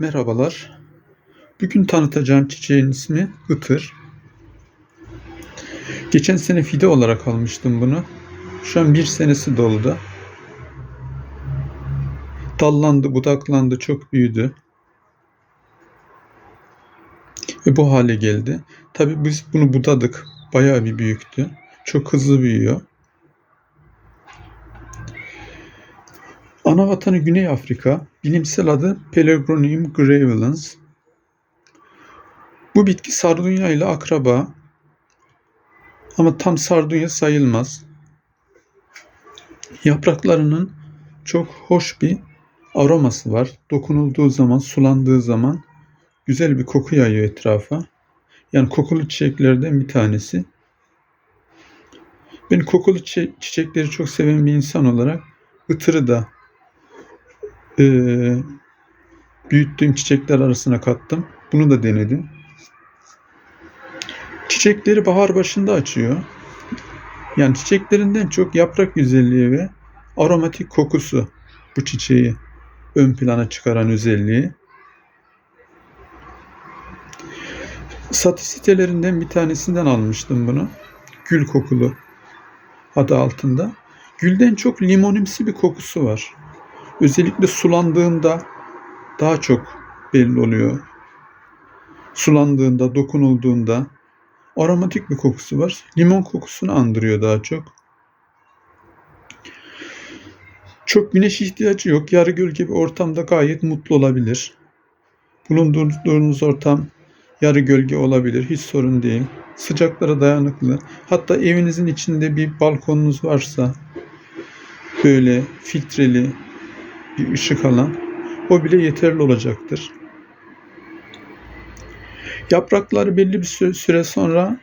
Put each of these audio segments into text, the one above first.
Merhabalar. Bugün tanıtacağım çiçeğin ismi Itır. Geçen sene fide olarak almıştım bunu. Şu an bir senesi doldu. Dallandı, budaklandı, çok büyüdü. Ve bu hale geldi. Tabii biz bunu budadık. Bayağı bir büyüktü. Çok hızlı büyüyor. Ana vatanı Güney Afrika, bilimsel adı Pelargonium graveolens. Bu bitki sardunya ile akraba ama tam sardunya sayılmaz. Yapraklarının çok hoş bir aroması var. Dokunulduğu zaman, sulandığı zaman güzel bir koku yayıyor etrafa. Yani kokulu çiçeklerden bir tanesi. Ben kokulu çiçekleri çok seven bir insan olarak ıtırı da e, büyüttüğüm çiçekler arasına kattım. Bunu da denedim. Çiçekleri bahar başında açıyor. Yani çiçeklerinden çok yaprak güzelliği ve aromatik kokusu bu çiçeği ön plana çıkaran özelliği. Satış sitelerinden bir tanesinden almıştım bunu. Gül kokulu adı altında. Gülden çok limonimsi bir kokusu var. Özellikle sulandığında daha çok belli oluyor. Sulandığında, dokunulduğunda aromatik bir kokusu var. Limon kokusunu andırıyor daha çok. Çok güneş ihtiyacı yok. Yarı gölge bir ortamda gayet mutlu olabilir. Bulunduğunuz ortam yarı gölge olabilir. Hiç sorun değil. Sıcaklara dayanıklı. Hatta evinizin içinde bir balkonunuz varsa böyle filtreli bir ışık alan o bile yeterli olacaktır. Yaprakları belli bir süre sonra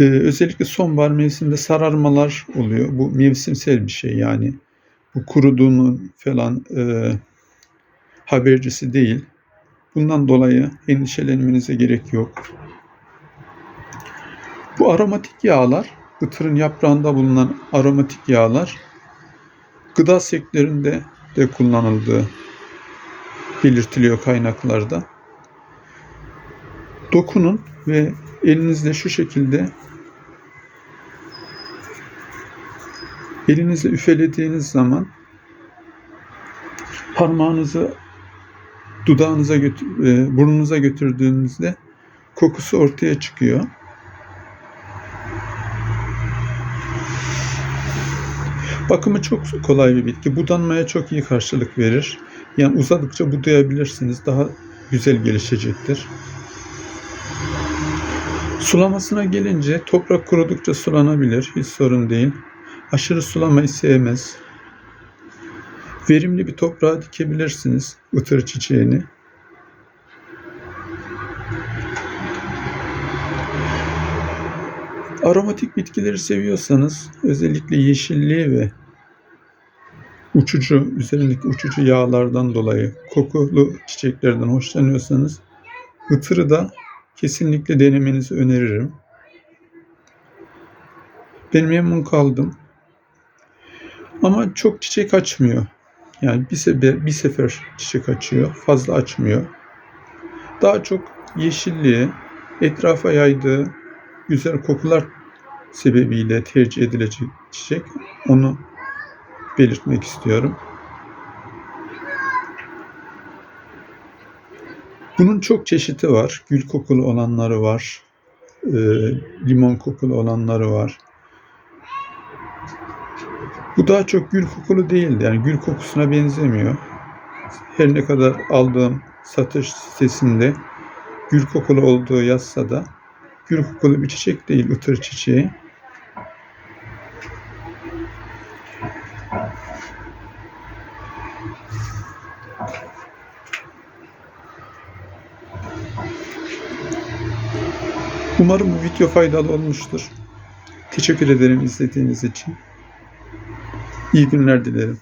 e, özellikle sonbahar mevsiminde sararmalar oluyor. Bu mevsimsel bir şey yani. Bu kuruduğunun falan e, habercisi değil. Bundan dolayı endişelenmenize gerek yok. Bu aromatik yağlar, ıtırın yaprağında bulunan aromatik yağlar gıda sektöründe de kullanıldığı belirtiliyor kaynaklarda. Dokunun ve elinizle şu şekilde elinizle üfelediğiniz zaman parmağınızı dudağınıza götür, e, burnunuza götürdüğünüzde kokusu ortaya çıkıyor. Bakımı çok kolay bir bitki. Budanmaya çok iyi karşılık verir. Yani uzadıkça budayabilirsiniz. Daha güzel gelişecektir. Sulamasına gelince toprak kurudukça sulanabilir. Hiç sorun değil. Aşırı sulamayı sevmez. Verimli bir toprağa dikebilirsiniz ıtır çiçeğini. Aromatik bitkileri seviyorsanız özellikle yeşilliği ve uçucu, üzerindeki uçucu yağlardan dolayı kokulu çiçeklerden hoşlanıyorsanız ıtırı da kesinlikle denemenizi öneririm. Ben memnun kaldım. Ama çok çiçek açmıyor. Yani bir sefer, bir sefer çiçek açıyor. Fazla açmıyor. Daha çok yeşilliği, etrafa yaydığı güzel kokular sebebiyle tercih edilecek çiçek. Onu belirtmek istiyorum. Bunun çok çeşidi var. Gül kokulu olanları var. E, limon kokulu olanları var. Bu daha çok gül kokulu değildi. Yani gül kokusuna benzemiyor. Her ne kadar aldığım satış sitesinde gül kokulu olduğu yazsa da gül kokulu bir çiçek değil ıtır çiçeği. Umarım bu video faydalı olmuştur. Teşekkür ederim izlediğiniz için. İyi günler dilerim.